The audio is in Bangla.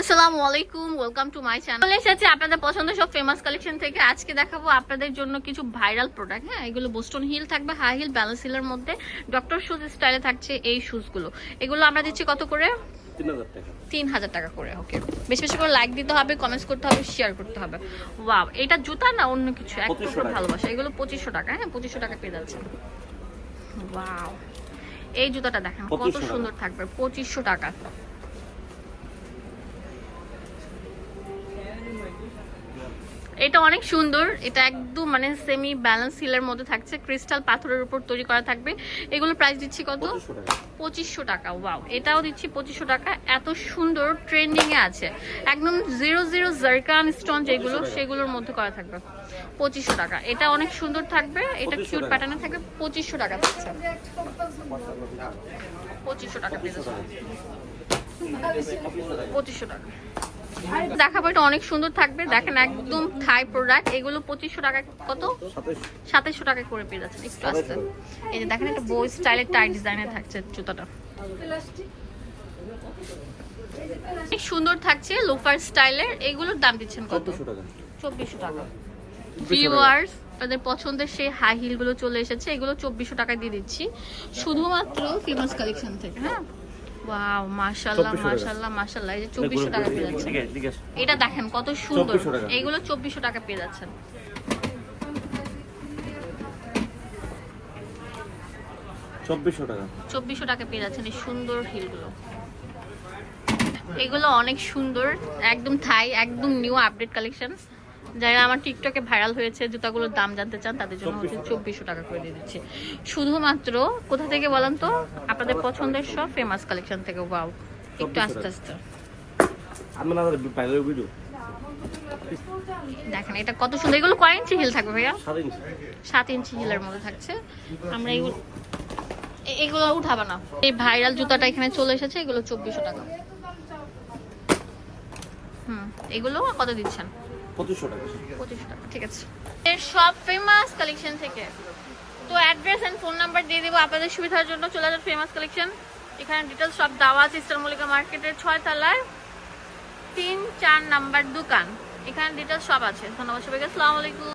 আসসালামু আলাইকুম ওয়েলকাম টু মাই চ্যানেল চলে এসেছি আপনাদের পছন্দের সব ফেমাস কালেকশন থেকে। আজকে দেখাবো আপনাদের জন্য কিছু ভাইরাল প্রোডাক্ট হ্যাঁ? এগুলো বোস্টন হিল থাকবে হাই হিল ব্যালেন্স হিলের মধ্যে। ডক্টর শুজ স্টাইলে থাকছে এই শুজগুলো এগুলো আমরা দিচ্ছি কত করে? তিন হাজার টাকা। করে ওকে বেশি বেশি করে লাইক দিতে হবে কমেন্টস করতে হবে শেয়ার করতে হবে। ওয়াও এটা জুতা না অন্য কিছু? এক 2500 ভালোবাসা। এগুলো পঁচিশশো টাকা হ্যাঁ? পঁচিশশো টাকা পেয়ে যাচ্ছে। ওয়াও এই জুতাটা দেখেন কত সুন্দর থাকবে পঁচিশশো টাকা। এটা অনেক সুন্দর। এটা একদম মানে সেমি ব্যালেন্স হিলের মধ্যে থাকছে। ক্রিস্টাল পাথরের উপর তৈরি করা থাকবে। এগুলো প্রাইস দিচ্ছি কত? পঁচিশশো টাকা। ওয়াও এটাও দিচ্ছি পঁচিশশো টাকা। এত সুন্দর ট্রেন্ডিং এ আছে। একদম জিরো জিরো জারকান স্টোন যেগুলো সেগুলোর মধ্যে করা থাকবে। পঁচিশশো টাকা। এটা অনেক সুন্দর থাকবে। এটা 2500 কিউট প্যাটার্নে থাকবে। পঁচিশশো টাকা থাকছে পঁচিশশো। টাকা। পঁচিশশো টাকা। দেখাবো এটা অনেক সুন্দর থাকবে। দেখেন একদম থাই প্রোডাক্ট এগুলো পঁচিশশো টাকা কত? সাতাইশশো টাকা করে পেয়ে যাচ্ছেন। একটু আসতে। এই যে দেখেন একটা বই স্টাইলের টাই ডিজাইনের থাকছে জুতাটা। অনেক সুন্দর থাকছে লোফার স্টাইলের। এগুলোর দাম দিচ্ছেন কত? চব্বিশশো টাকা। 2400 ভিউয়ার্স তাদের পছন্দের সেই হাই হিলগুলো চলে এসেছে। এগুলো চব্বিশশো টাকায় দিয়ে দিচ্ছি। শুধুমাত্র ফেমাস কালেকশন থেকে হ্যাঁ? ওয়াও মাশাল্লাহ 2400 টাকা। মাশাল্লাহ মাশাল্লাহ এই যে চব্বিশশো টাকা পেয়ে যাচ্ছেন। এটা দেখেন কত সুন্দর। 2400 টাকা। টাকা পেয়ে যাচ্ছেন। চব্বিশশো টাকা। চব্বিশশো টাকা পেয়ে যাচ্ছেন এই সুন্দর হিলগুলো। এগুলো অনেক সুন্দর একদম থাই একদম নিউ আপডেট কালেকশন যারা আমার টিকটকে ভাইরাল হয়েছে জুতাগুলোর দাম জানতে চান তাদের জন্য হচ্ছে চব্বিশশো টাকা করে দিয়ে দিচ্ছি। শুধুমাত্র কোথা থেকে বলেন তো? আপনাদের পছন্দের সব ফেমাস কালেকশন থেকে। ওয়াও একটু আস্তে আস্তে। দেখেন এটা কত সুন্দর। এগুলো কয় ইঞ্চি হিল থাকবে ভাইয়া? সাত ইঞ্চি হিলের মধ্যে থাকছে। আমরা এগুলো এগুলো উঠাবে না। এই ভাইরাল জুতাটা এখানে চলে এসেছে এগুলো চব্বিশশো টাকা। হুম এগুলো কত দিচ্ছেন? পঁচিশশো টাকা। পঁচিশশো টাকা ঠিক আছে। এর সব ফেমাস কালেকশন থেকে। তো অ্যাড্রেস অ্যান্ড ফোন নাম্বার দিয়ে দেবো আপনাদের সুবিধার জন্য চলে যান ফেমাস কালেকশন এখানে ডিটেলস সব দাওয়া আছে ইস্টার মল্লিকা মার্কেটের ছয় তলায় তিন চার নাম্বার দোকান। এখানে ডিটেলস সব আছে। ধন্যবাদ সবাইকে আসসালামু আলাইকুম।